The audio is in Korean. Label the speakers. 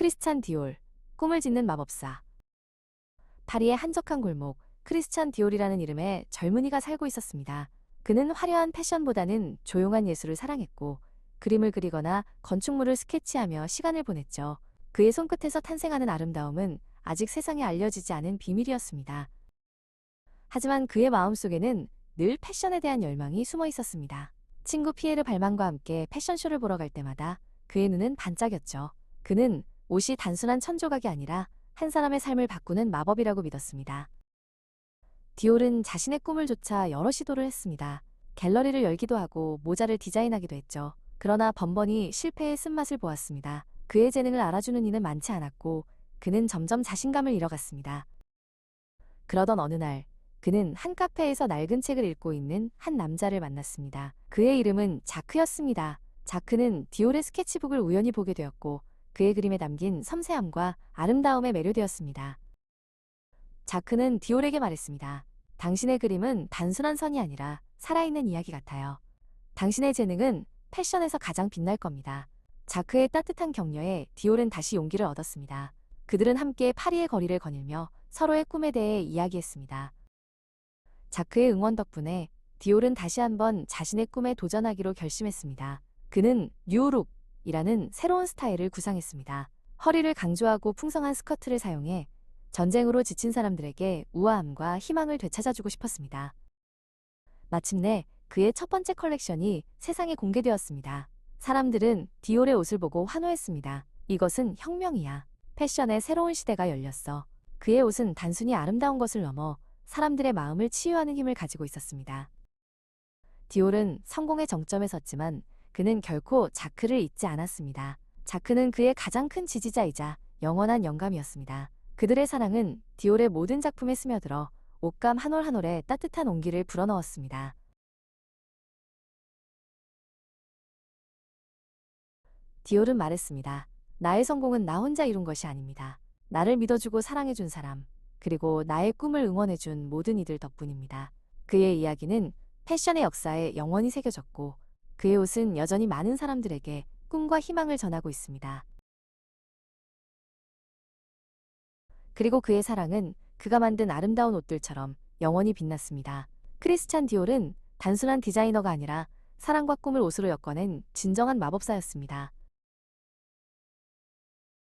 Speaker 1: 크리스찬 디올, 꿈을 짓는 마법사. 파리의 한적한 골목, 크리스찬 디올이라는 이름의 젊은이가 살고 있었습니다. 그는 화려한 패션보다는 조용한 예술을 사랑했고, 그림을 그리거나 건축물을 스케치하며 시간을 보냈죠. 그의 손끝에서 탄생하는 아름다움은 아직 세상에 알려지지 않은 비밀이었습니다. 하지만 그의 마음속에는 늘 패션에 대한 열망이 숨어 있었습니다. 친구 피에르 발만과 함께 패션쇼를 보러 갈 때마다 그의 눈은 반짝였죠. 그는 옷이 단순한 천조각이 아니라 한 사람의 삶을 바꾸는 마법이라고 믿었습니다. 디올은 자신의 꿈을 쫓아 여러 시도를 했습니다. 갤러리를 열기도 하고 모자를 디자인하기도 했죠. 그러나 번번이 실패의 쓴맛을 보았습니다. 그의 재능을 알아주는 이는 많지 않았고 그는 점점 자신감을 잃어갔습니다. 그러던 어느 날 그는 한 카페에서 낡은 책을 읽고 있는 한 남자를 만났습니다. 그의 이름은 자크였습니다. 자크는 디올의 스케치북을 우연히 보게 되었고 그의 그림에 담긴 섬세함과 아름다움에 매료되었습니다. 자크는 디올에게 말했습니다. 당신의 그림은 단순한 선이 아니라 살아있는 이야기 같아요. 당신의 재능은 패션에서 가장 빛날 겁니다. 자크의 따뜻한 격려에 디올은 다시 용기를 얻었습니다. 그들은 함께 파리의 거리를 거닐며 서로의 꿈에 대해 이야기했습니다. 자크의 응원 덕분에 디올은 다시 한번 자신의 꿈에 도전하기로 결심했습니다. 그는 뉴룩 이라는 새로운 스타일을 구상했습니다. 허리를 강조하고 풍성한 스커트를 사용해 전쟁으로 지친 사람들에게 우아함과 희망을 되찾아주고 싶었습니다. 마침내 그의 첫 번째 컬렉션이 세상에 공개되었습니다. 사람들은 디올의 옷을 보고 환호했습니다. 이것은 혁명이야. 패션의 새로운 시대가 열렸어. 그의 옷은 단순히 아름다운 것을 넘어 사람들의 마음을 치유하는 힘을 가지고 있었습니다. 디올은 성공의 정점에 섰지만 그는 결코 자크를 잊지 않았습니다. 자크는 그의 가장 큰 지지자이자 영원한 영감이었습니다. 그들의 사랑은 디올의 모든 작품에 스며들어 옷감 한 올 한 올에 따뜻한 온기를 불어넣었습니다. 디올은 말했습니다. 나의 성공은 나 혼자 이룬 것이 아닙니다. 나를 믿어주고 사랑해준 사람, 그리고 나의 꿈을 응원해준 모든 이들 덕분입니다. 그의 이야기는 패션의 역사에 영원히 새겨졌고, 그의 옷은 여전히 많은 사람들에게 꿈과 희망을 전하고 있습니다. 그리고 그의 사랑은 그가 만든 아름다운 옷들처럼 영원히 빛났습니다. 크리스찬 디올은 단순한 디자이너가 아니라 사랑과 꿈을 옷으로 엮어낸 진정한 마법사였습니다.